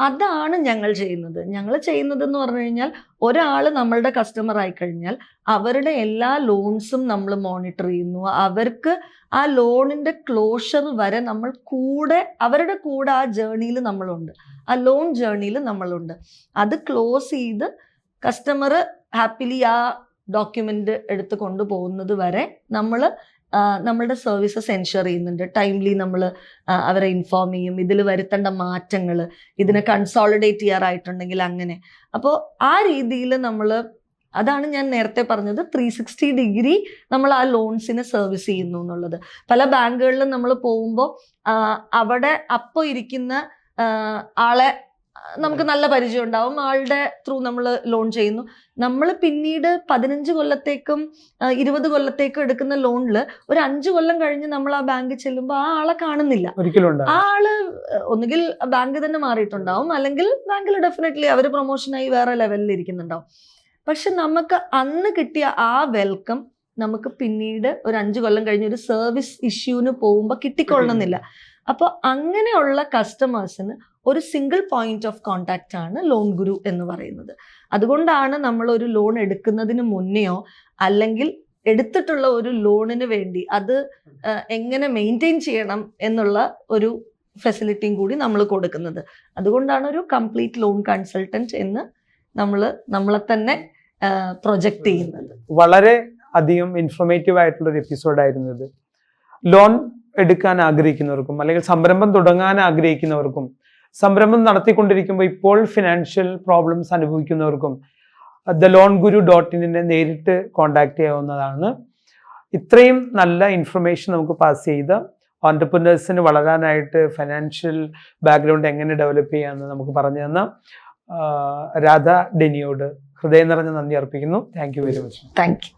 അതാണ് ഞങ്ങൾ ചെയ്യുന്നത്. ഞങ്ങൾ ചെയ്യുന്നത് എന്ന് പറഞ്ഞു കഴിഞ്ഞാൽ ഒരാൾ നമ്മളുടെ കസ്റ്റമർ ആയി കഴിഞ്ഞാൽ അവരുടെ എല്ലാ ലോൺസും നമ്മൾ മോണിറ്റർ ചെയ്യുന്നു. അവർക്ക് ആ ലോണിന്റെ ക്ലോഷർ വരെ നമ്മൾ കൂടെ അവരുടെ കൂടെ ആ ജേണിയിൽ നമ്മളുണ്ട്. ആ ലോൺ ജേണിയിൽ നമ്മളുണ്ട്. അത് ക്ലോസ് ചെയ്ത് കസ്റ്റമർ ഹാപ്പിലി ആ ഡോക്യുമെന്റ് എടുത്ത് കൊണ്ടുപോകുന്നത് വരെ നമ്മൾ നമ്മളുടെ സർവീസസ് എൻഷുർ ചെയ്യുന്നുണ്ട്. ടൈംലി നമ്മൾ അവരെ ഇൻഫോം ചെയ്യും. ഇതിൽ വരുത്തേണ്ട മാറ്റങ്ങൾ ഇതിനെ കൺസോളിഡേറ്റ് ചെയ്യാറായിട്ടുണ്ടെങ്കിൽ അങ്ങനെ. അപ്പോൾ ആ രീതിയിൽ നമ്മൾ അതാണ് ഞാൻ നേരത്തെ പറഞ്ഞത് ത്രീ സിക്സ്റ്റി ഡിഗ്രി നമ്മൾ ആ ലോൺസിനെ സർവീസ് ചെയ്യുന്നു എന്നുള്ളത്. പല ബാങ്കുകളിലും നമ്മൾ പോകുമ്പോൾ അവിടെ അപ്പോൾ ഇരിക്കുന്ന ആളെ നമുക്ക് നല്ല പരിചയം ഉണ്ടാവും. ആളുടെ ത്രൂ നമ്മൾ ലോൺ ചെയ്യുന്നു. നമ്മൾ പിന്നീട് പതിനഞ്ച് കൊല്ലത്തേക്കും ഇരുപത് കൊല്ലത്തേക്കും എടുക്കുന്ന ലോണിൽ ഒരു അഞ്ച് കൊല്ലം കഴിഞ്ഞ് നമ്മൾ ആ ബാങ്കിൽ ചെല്ലുമ്പോൾ ആ ആളെ കാണുന്നില്ല. ആ ആൾ ഒന്നുകിൽ ബാങ്ക് തന്നെ മാറിയിട്ടുണ്ടാവും. അല്ലെങ്കിൽ ബാങ്കിൽ ഡെഫിനറ്റ്ലി അവർ പ്രൊമോഷനായി വേറെ ലെവലിൽ ഇരിക്കുന്നുണ്ടാവും. പക്ഷെ നമുക്ക് അന്ന് കിട്ടിയ ആ വെൽക്കം നമുക്ക് പിന്നീട് ഒരു അഞ്ച് കൊല്ലം കഴിഞ്ഞ് ഒരു സർവീസ് ഇഷ്യൂവിന് പോകുമ്പോൾ കിട്ടിക്കൊള്ളണമെന്നില്ല അപ്പോൾ അങ്ങനെയുള്ള കസ്റ്റമേഴ്സിന് ഒരു സിംഗിൾ പോയിന്റ് ഓഫ് കോണ്ടാക്റ്റ് ആണ് ലോൺ ഗുരു എന്ന് പറയുന്നത്. അതുകൊണ്ടാണ് നമ്മൾ ഒരു ലോൺ എടുക്കുന്നതിന് മുന്നെയോ അല്ലെങ്കിൽ എടുത്തിട്ടുള്ള ഒരു ലോണിന് വേണ്ടി അത് എങ്ങനെ മെയിന്റെയിൻ ചെയ്യണം എന്നുള്ള ഒരു ഫെസിലിറ്റിയും കൂടി നമ്മൾ കൊടുക്കുന്നത്. അതുകൊണ്ടാണ് ഒരു കംപ്ലീറ്റ് ലോൺ കൺസൾട്ടന്റ് എന്ന് നമ്മൾ നമ്മളെ തന്നെ പ്രൊജക്റ്റ് ചെയ്യുന്നത്. വളരെ അധികം ഇൻഫോർമേറ്റീവ് ആയിട്ടുള്ള ഒരു എപ്പിസോഡായിരുന്നു ഇത്. ലോൺ എടുക്കാൻ ആഗ്രഹിക്കുന്നവർക്കും അല്ലെങ്കിൽ സംരംഭം തുടങ്ങാൻ ആഗ്രഹിക്കുന്നവർക്കും സംരംഭം നടത്തിക്കൊണ്ടിരിക്കുമ്പോൾ ഇപ്പോൾ ഫിനാൻഷ്യൽ പ്രോബ്ലംസ് അനുഭവിക്കുന്നവർക്കും ദ ലോൺ ഗുരു ഡോട്ട് ഇന്നിനെ നേരിട്ട് കോൺടാക്ട് ചെയ്യാവുന്നതാണ്. ഇത്രയും നല്ല ഇൻഫർമേഷൻ നമുക്ക് പാസ് ചെയ്ത് ഓണ്ടർപ്രിനേഴ്സിന് വളരാനായിട്ട് ഫിനാൻഷ്യൽ ബാക്ക്ഗ്രൗണ്ട് എങ്ങനെ ഡെവലപ്പ് ചെയ്യാമെന്ന് നമുക്ക് പറഞ്ഞു തന്ന ആ, രാധ ഡെനിയോട് ഹൃദയം നിറഞ്ഞ നന്ദി അർപ്പിക്കുന്നു. Thank you very much thank you